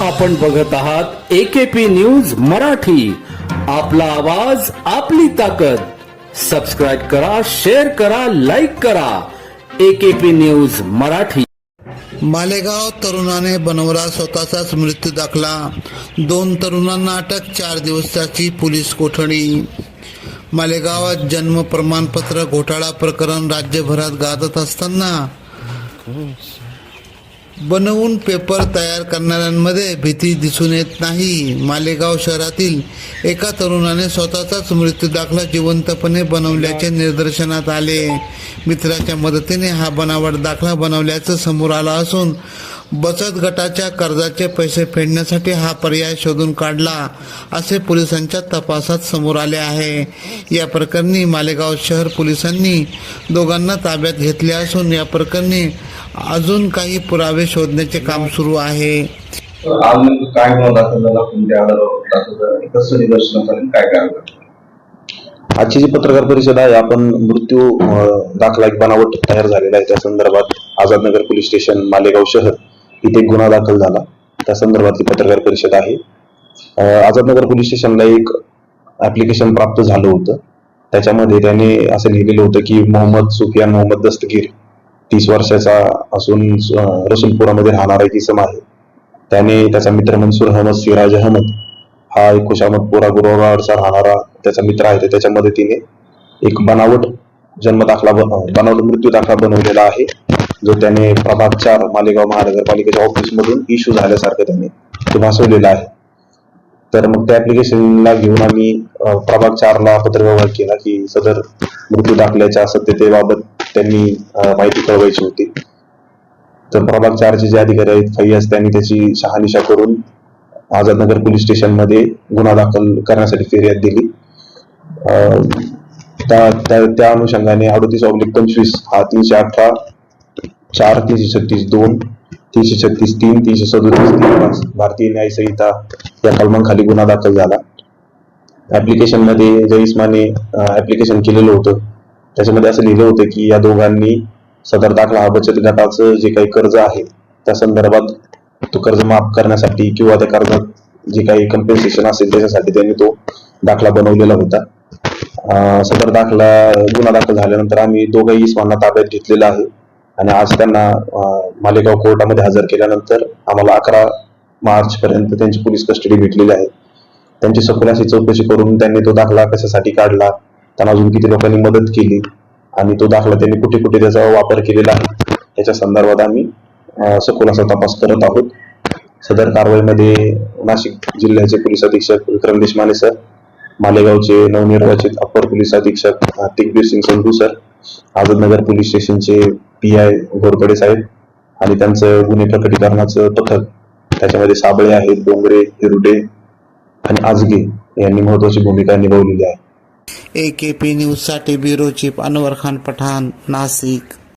आपण बघत आहात एकेपी न्यूज मराठी. आपला आवाज आपली ताकद. सबस्क्राईब करा शेअर करा लाईक करा. AKP news Marathi. मालेगाव तरुणाने बनवला स्वतःचाच मृत्यू दाखला. दोन तरुणांना अटक चार दिवसाची पोलीस कोठडी. मालेगावात जन्म प्रमाणपत्र घोटाळा प्रकरण राज्यभरात गाजत असताना बनवून पेपर तयार करणाऱ्यांमध्ये भीती दिसून येत नाही. मालेगाव शहरातील एका तरुणाने स्वतःचाच मृत्यू दाखला जिवंतपणे बनवल्याचे निदर्शनात आले. मित्राच्या मदतीने हा बनावट दाखला बनवल्याचं समोर आला असून बचत गटाच्या कर्जाचे पैसे फेडण्यासाठी हा पर्याय शोधून काढला असे पोलिसांच्या तपासात समोर आले आहे. या प्रकरणी मालेगाव शहर पोलिसांनी दोघांना ताब्यात घेतले असून या प्रकरणी अजून काही पुरावे शोधण्याचे काम सुरू आहे. काय? आजची जी पत्रकार परिषद आहे आपण मृत्यू दाखला एक बनावट तयार झालेला आहे. त्या संदर्भात आझादनगर पोलीस स्टेशन मालेगाव शहर इथे एक गुन्हा दाखल झाला. त्या संदर्भातली पत्रकार परिषद आहे. आझादनगर पोलीस स्टेशनला एक ऍप्लिकेशन प्राप्त झालं होतं. त्याच्यामध्ये त्याने असं लिहिलेलं होतं की मोहम्मद सुफियान मोहम्मद दस्तगीर तीस वर्षाचा असून रसूलपुरामध्ये राहणारा एक इसम आहे. त्याने त्याचा मित्र मनसूर अहमद सिराज अहमद हा एक खुशामदपुरा गुरुवारचा राहणारा त्याचा मित्र आहे. त्याच्या मदतीने एक बनावट जन्म दाखला ब- बनावट मृत्यू दाखला बनवलेला आहे. जो त्याने प्रभाग चार मालेगाव महानगरपालिकेच्या ऑफिसमधून इश्यू झाल्यासारखं त्याने ते भासवलेला आहे. तर मग त्या ऍप्लिकेशनला घेऊन आम्ही प्रभाग चारला पत्रव्यवहार केला की सदर मृत्यू दाखल्याच्या सत्यतेबाबत त्यांनी माहिती कळवायची होती. तर प्रभाग चारचे जे अधिकारी आहेत फैयाज त्यांनी त्याची शहानिशा करून आझादनगर पोलीस स्टेशनमध्ये गुन्हा दाखल करण्यासाठी फिर्याद दिली. अं, त्या त्या- त्या अनुषंगाने अडतीस ऑब्लिक पंचवीस हा तीनशे अठरा चार तीनशे छत्तीस दोन तीनशे छत्तीस तीन तीनशे सदोतीस तीन पाच. भारतीय न्याय संहिता या कलमांखाली गुन्हा दाखल झाला. ऍप्लिकेशनमध्ये ज्या ऍप्लिकेशन केलेलं होतं त्याच्यामध्ये असं लिहिलं होतं की या दोघांनी सदर दाखला हा बचत गटाचं जे काही कर्ज आहे त्या संदर्भात तो कर्ज माफ करण्यासाठी किंवा त्या कर्जात जे काही कम्पेन्सेशन असेल त्याच्यासाठी त्यांनी तो दाखला बनवलेला होता. सदर दाखला गुन्हा दाखल झाल्यानंतर आम्ही दोघंही इस्मांना ताब्यात घेतलेला आहे. आणि आज त्यांना मालेगाव कोर्टामध्ये हजर केल्यानंतर आम्हाला अकरा मार्च पर्यंत त्यांची पोलीस कस्टडी भेटलेली आहे. त्यांची सखोलाशी चौकशी करून त्यांनी तो दाखला कशासाठी काढला त्यांना अजून किती लोकांनी मदत केली आणि तो दाखला त्यांनी कुठे कुठे त्याचा वापर केलेला आहे याच्या संदर्भात आम्ही अं, सखोल असा तपास करत आहोत. सदर कारवाईमध्ये नाशिक जिल्ह्याचे पोलीस अधीक्षक विक्रम देशमाने सर मालेगावचे नवनिर्वाचित अप्पर पोलीस अधीक्षक अं, तिकबीर सिंग संधू सर आझादनगर पोलीस स्टेशनचे पी आय घोरपडे साहेब आणि त्यांचं गुन्हे प्रकटीकरणाचं पथक. त्याच्यामध्ये साबळे आहेत डोंगरे हिरुटे आणि आजगे यांनी महत्वाची भूमिका निभावलेली आहे. ए के पी न्यूजसाठी ब्युरो चीफ अनवर खान पठाण नाशिक.